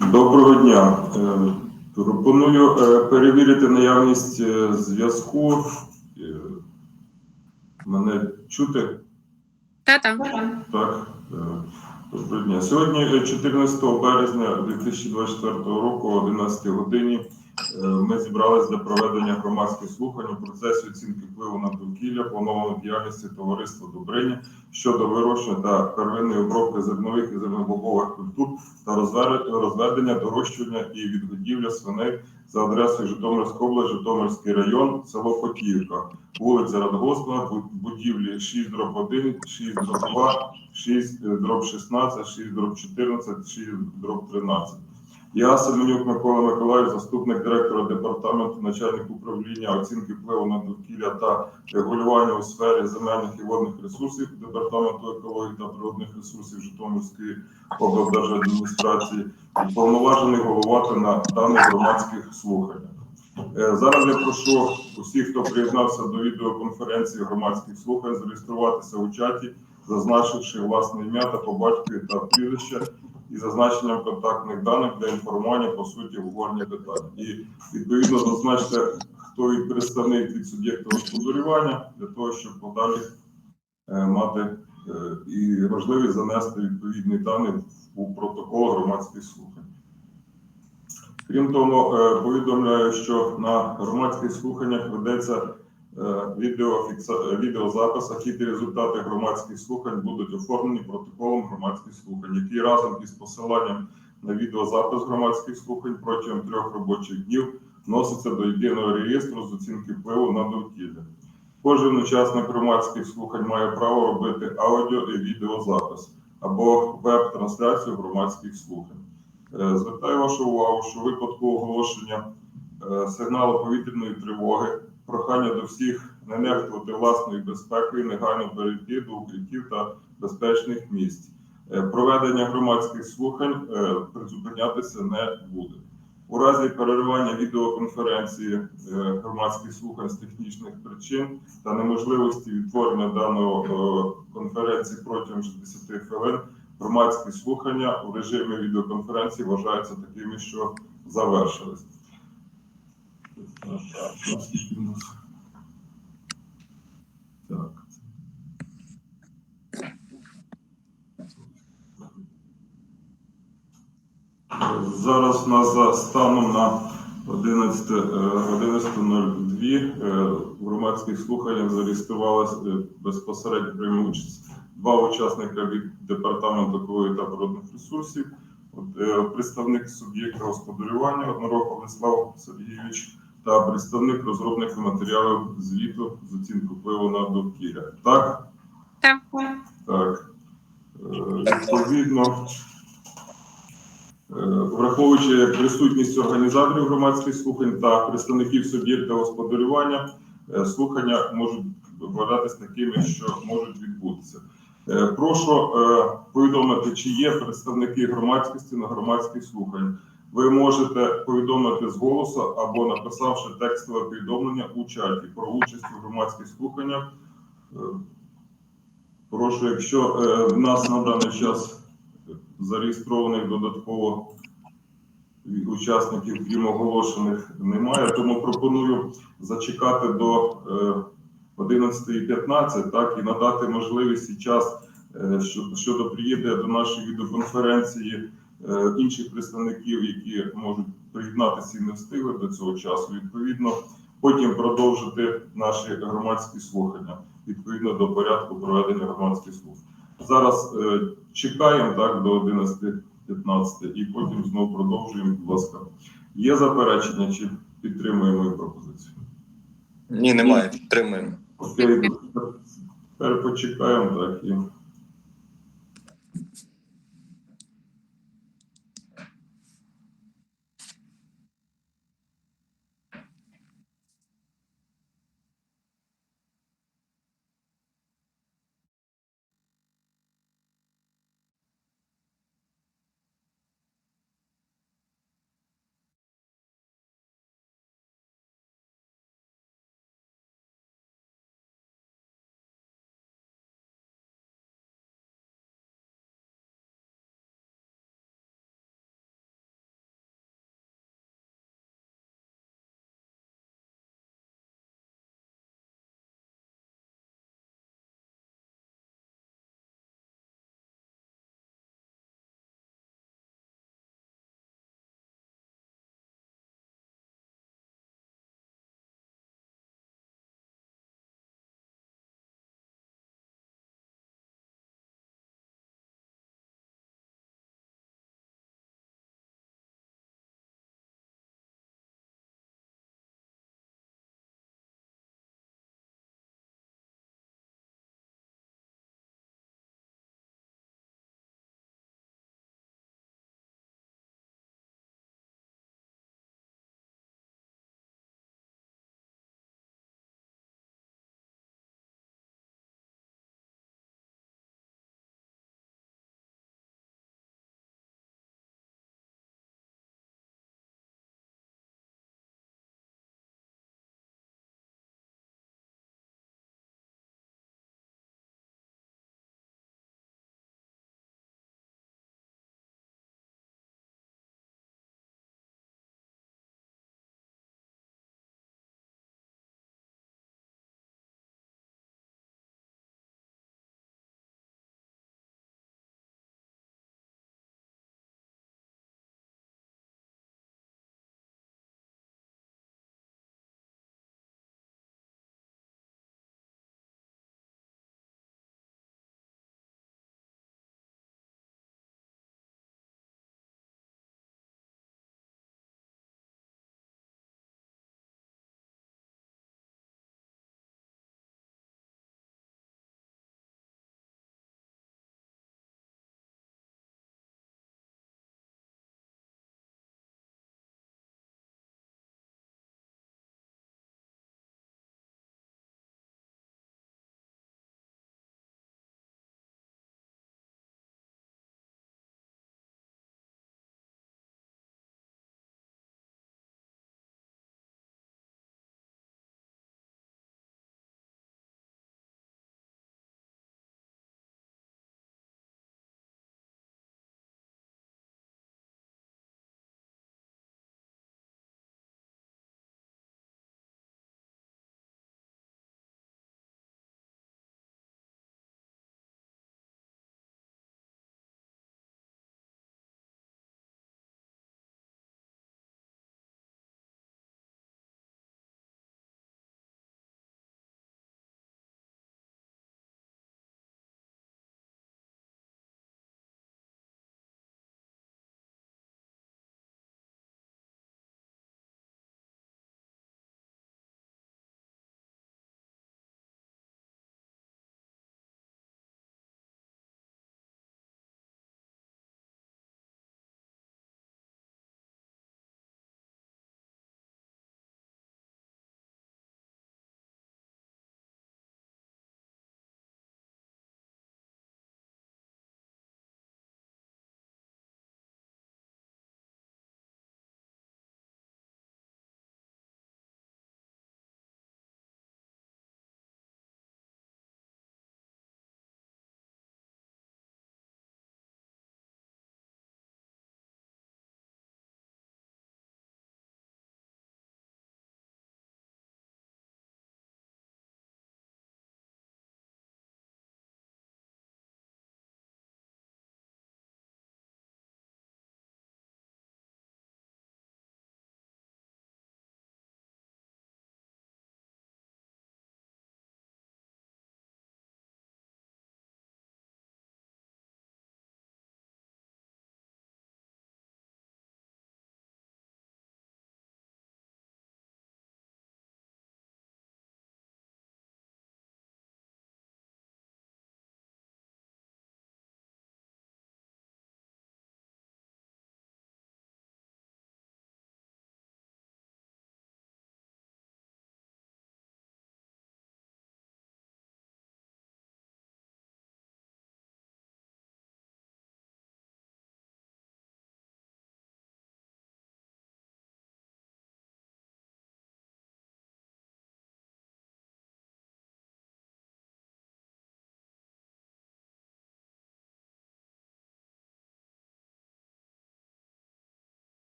Доброго дня. Е, Пропоную е, перевірити наявність е, зв'язку. Мене чути? Та-та. Так. Доброго дня. Сьогодні, е, 14 березня 2024 року, о 11 годині, ми зібрались для проведення громадських слухань у процесі оцінки впливу на довкілля, планованої діяльності товариства Добриня щодо вирощення та первинної обробки зернових і зернобобових культур та розве- розведення, дорощування і відгодівля свиней за адресою Житомирська область, Житомирський район, село Котівка, вулиця Радгоспна, будівлі 6 дроб 1, 6 дроб 2, 6 дроб 16, 6 дроб 14, 6 дроб 13. Я Семенюк Микола Миколаїв, заступник директора департаменту, начальник управління оцінки впливу на довкілля та регулювання у сфері земельних і водних ресурсів департаменту екології та природних ресурсів Житомирської облдержадміністрації, повноважений головувати на даних громадських слуханнях. Е, Зараз я прошу усіх, хто приєднався до відеоконференції громадських слухань, зареєструватися у чаті, зазначивши власне ім'я та по батькові та прізвище і зазначенням контактних даних для інформування по суті обговорення питань. І відповідно зазначте, хто від представник від суб'єкта господарювання для того, щоб подалі е, мати е, і можливість занести відповідні дані у протокол громадських слухань. Крім того, е, повідомляю, що на громадських слуханнях ведеться е, відеофікса- відеозапис, а ті результати громадських слухань будуть оформлені протоколом громадських слухань, який разом із посиланням на відеозапис громадських слухань протягом трьох робочих днів вноситься до єдиного реєстру з оцінки впливу на довкілля. Кожен учасник громадських слухань має право робити аудіо і відеозапис або веб-трансляцію громадських слухань. Е, Звертаю вашу увагу, що в випадку оголошення е, сигналу повітряної тривоги прохання до всіх не нехтувати власною безпекою, негайно перейти до укриттів та безпечних місць. Е, Проведення громадських слухань е, призупинятися не буде. У разі переривання відеоконференції е, громадських слухань з технічних причин та неможливості відтворення даного е, конференції протягом 60 хвилин громадські слухання у режимі відеоконференції вважаються такими, що завершились. Зараз у нас за станом на 11, е, 11.02 е, в громадських слуханнях зареєструвалися е, безпосередньо прийму участь два учасника від департаменту екології та природних ресурсів, представник суб'єкта господарювання Однорог Владислав Сергійович та представник розробника матеріалів звіту з оцінки впливу на довкілля. Так? Так. Так. Е, Відповідно, е, враховуючи присутність організаторів громадських слухань та представників суб'єкта господарювання, е, слухання можуть вважатись такими, що можуть відбутися. Прошу повідомити, чи є представники громадськості на громадських слухань. Ви можете повідомити з голосу або написавши текстове повідомлення у чаті про участь у громадських слуханнях. Е, Прошу, якщо е, в нас на даний час зареєстрованих додатково учасників, крім оголошених, немає, тому пропоную зачекати до е, 11.15, так, і надати можливість і час е, щодо приїде до нашої відеоконференції е, інших представників, які можуть приєднатися і не встигли до цього часу. Відповідно, потім продовжити наші громадські слухання відповідно до порядку проведення громадських слухань. Зараз е, чекаємо так до 11.15 і потім знову продовжуємо. Будь ласка, є заперечення чи підтримуємо мою пропозицію? Ні, немає. Підтримуємо. Окей, тепер почекаємо так і.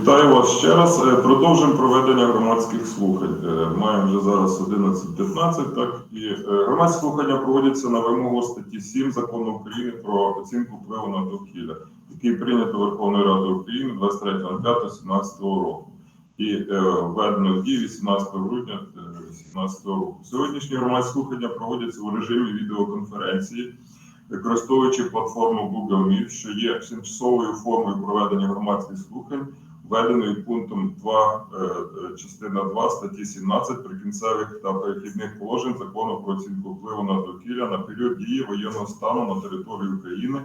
Вітаю вас ще раз. Е, Продовжуємо проведення громадських слухань. Е, Маємо вже зараз 11.15, так і е, громадські слухання проводяться на вимогу статті 7 закону України про оцінку впливу на довкілля, який прийнято Верховною Радою України 23.05.17 року і введено в дію 18 грудня 2017 року. Сьогоднішні громадські слухання проводяться у режимі відеоконференції використовуючи платформу Google Meet, що є тимчасовою формою проведення громадських слухань, введеною пунктом 2, е, е, частина 2 статті 17 прикінцевих та перехідних положень закону про оцінку впливу на довкілля на період дії воєнного стану на території України,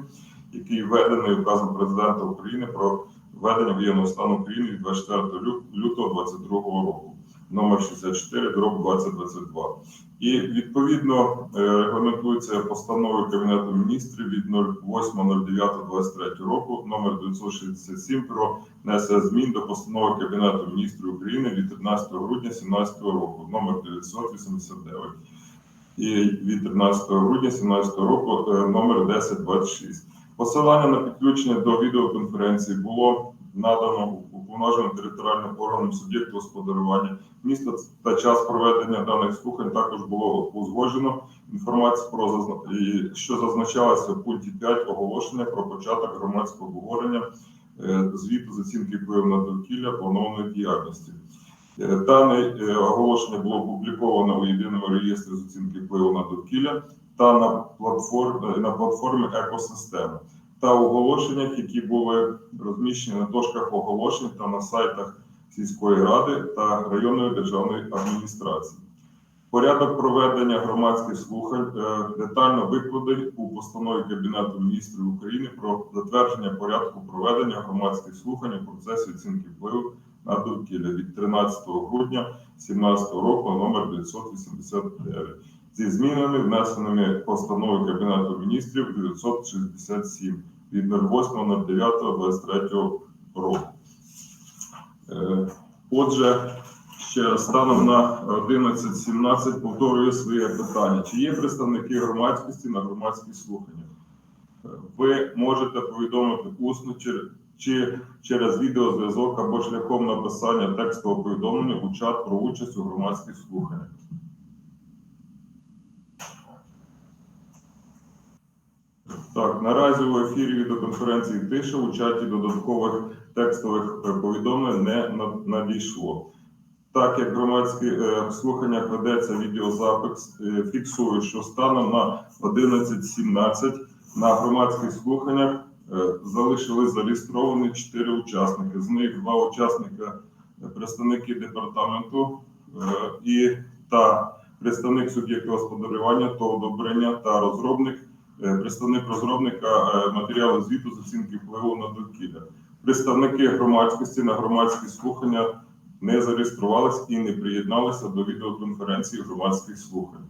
який введений указом президента України про введення воєнного стану України від 24 лю- лютого 2022 року, номер 64, дроб 2022. І відповідно е, регламентується постановою Кабінету міністрів від 08.09.23 року номер 967 про внесення змін до постанови Кабінету міністрів України від 13 грудня 2017 року номер 989 і від 13 грудня 2017 року е, номер 1026. Посилання на підключення до відеоконференції було надано уповноваженим територіальним органам суб'єкту господарювання місто та час проведення даних слухань також було узгоджено. Інформація про зазна- що зазначалася в пункті 5 оголошення про початок громадського обговорення е, звіту з оцінки впливу на довкілля планованої діяльності. Е, Дане е, оголошення було опубліковано у єдиному реєстрі з оцінки впливу на довкілля та на платформі на платформі екосистеми та оголошеннях, які були розміщені на дошках оголошень та на сайтах сільської ради та районної державної адміністрації. Порядок проведення громадських слухань е, детально викладений у постанові Кабінету міністрів України про затвердження порядку проведення громадських слухань у процесі оцінки впливу на довкілля від 13 грудня 2017 року номер 989 зі змінами, внесеними постановою Кабінету міністрів 967 від 08.09.23 року. Е, Отже, ще станом на 11.17 повторюю своє питання. Чи є представники громадськості на громадських слуханнях? Е, Ви можете повідомити усно чи, чи через відеозв'язок або шляхом написання текстового повідомлення у чат про участь у громадських слуханнях. Так, наразі у ефірі відеоконференції тиша у чаті додаткових текстових е, повідомлень не надійшло. Так як громадські е, слуханнях ведеться відеозапис, е, фіксую, що станом на 11.17 на громадських слуханнях залишились зареєстровані 4 учасники. З них два учасника представники департаменту і та представник суб'єкту господарювання та одобрення та розробник представник розробника е, матеріалу звіту з оцінки впливу на довкілля. Представники громадськості на громадські слухання не зареєструвалися і не приєдналися до відеоконференції громадських слухань.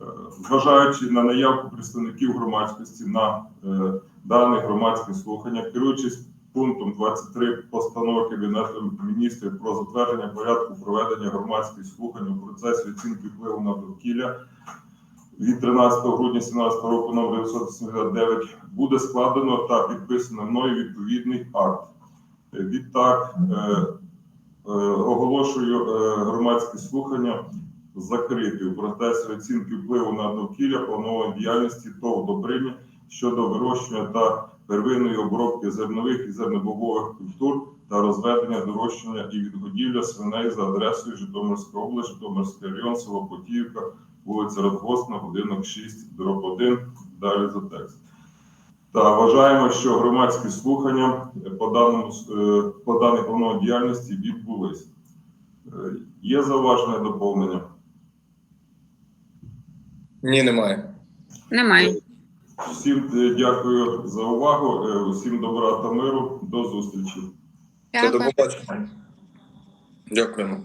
Е, Зважаючи на наявку представників громадськості на е, даних громадських слуханнях, керуючись пунктом 23 постанови Кабінету міністрів про затвердження порядку проведення громадських слухань у процесі оцінки впливу на довкілля, від 13 грудня 2017 року номер 979 буде складено та підписано мною відповідний акт. Е, Відтак е, е, оголошую е, громадські слухання закриті у процесі оцінки впливу на довкілля планованої діяльності ТОВ «Добриня» щодо вирощування та первинної обробки зернових і зернобобових культур та розведення, дорощення і відгодівля свиней за адресою Житомирська область, Житомирський район, село Потіївка, вулиця Радгосна, будинок 6, дроб 1, далі за текст. Та вважаємо, що громадські слухання по даному е, по даній плановій діяльності відбулись. Е, Є зауваження доповнення? Ні, немає. Немає. Всім е, дякую за увагу. Усім добра та миру. До зустрічі. До побачення. Дякуємо.